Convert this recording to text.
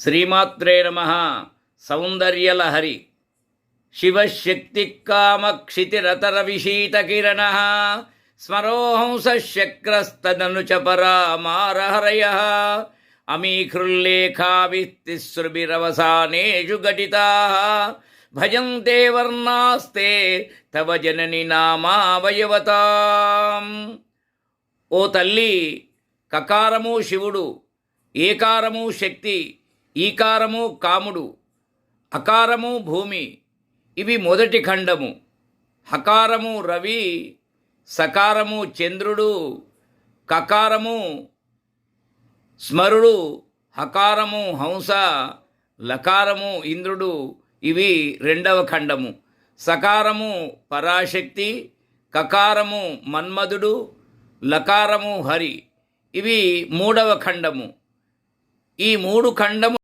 శ్రీమాత్రే నమ. సౌందర్యలహరి. శివశక్తికామక్షితిరతరవిశీతకిరణ స్మరోహంసశక్రస్తదను చ పరామారహరయ అమీకృల్లేఖావిస్తిసృభిరవసానేషు ఘటితా భజంతే వర్ణాస్తే తవ జనని నామావయవతాం. ఓ తల్లి కకారము శివుడు ఏకారము శక్తి ఈకారము కాముడు అకారము భూమి ఇవి మొదటి ఖండము. హకారము రవి సకారము చంద్రుడు కకారము స్మరుడు హకారము హంస లకారము ఇంద్రుడు ఇవి రెండవ ఖండము. సకారము పరాశక్తి కకారము మన్మధుడు లకారము హరి ఇవి మూడవ ఖండము. ఈ మూడు ఖండము